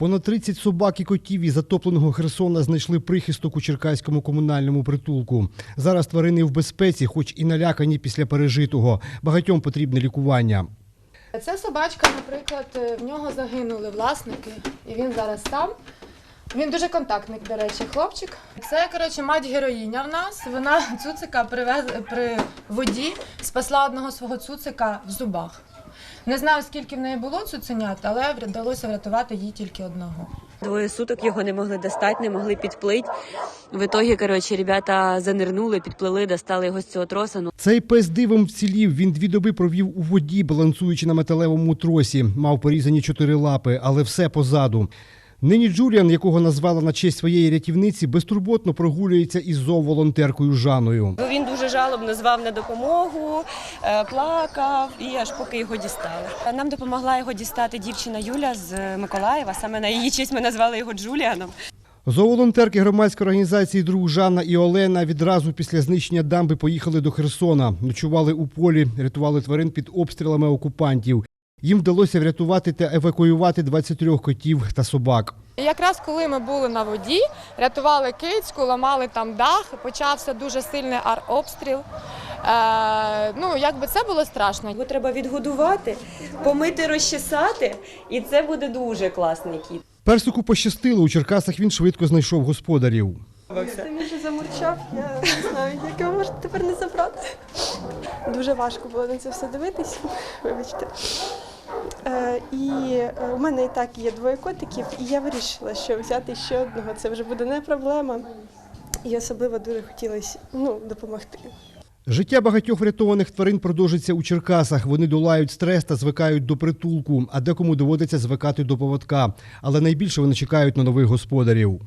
Понад 30 собак і котів із затопленого Херсона знайшли прихисток у Черкаському комунальному притулку. Зараз тварини в безпеці, хоч і налякані після пережитого. Багатьом потрібне лікування. Ця собачка, наприклад, е, в нього загинули власники, і він зараз там. Він дуже контактний, до речі, хлопчик. Це, коротше, мать героїня в нас. Вона цуцика привез при воді, спасла одного свого цуцика в зубах. Не знаю, скільки в неї було цуценят, але вдалося врятувати їй тільки одного. Двоє суток його не могли достати, не могли підплити. В ітогі, коротше, ребята занирнули, підплили, достали його з цього троса. Ну, Цей пес дивом вцілів. Він дві доби провів у воді, балансуючи на металевому тросі. Мав порізані чотири лапи, але все позаду. Нині Джуліан, якого назвала на честь своєї рятівниці, безтурботно прогулюється із зооволонтеркою Жаною. Він дуже жалобно звав на допомогу, е, плакав і аж поки його дістали. Нам допомогла його дістати дівчина Юля з Миколаєва. Саме на її честь ми назвали його Джуліаном. Зооволонтерки громадської організації Друг Жанна і Олена відразу після знищення дамби поїхали до Херсона. Ночували у полі, рятували тварин під обстрілами окупантів. Їм вдалося врятувати та евакуювати 23 котів та собак. Якраз коли ми були на воді, рятували кицьку, ламали там дах, почався дуже сильний артобстріл. Е, ну, якби це було страшно. Його треба відгодувати, помити, розчесати, і це буде дуже класний кіт. Персику пощастило, у Черкасах він швидко знайшов господарів. Він вже замурчав, я не знаю, як його можна тепер не забрати. Дуже важко було на це все дивитись, вибачте. Е, і е, у мене і так є двоє котиків, і я вирішила, що взяти ще одного це вже буде не проблема. І особливо дуже хотілося ну, допомогти. Життя багатьох врятованих тварин продовжиться у Черкасах. Вони долають стрес та звикають до притулку, а декому доводиться звикати до поводка. Але найбільше вони чекають на нових господарів.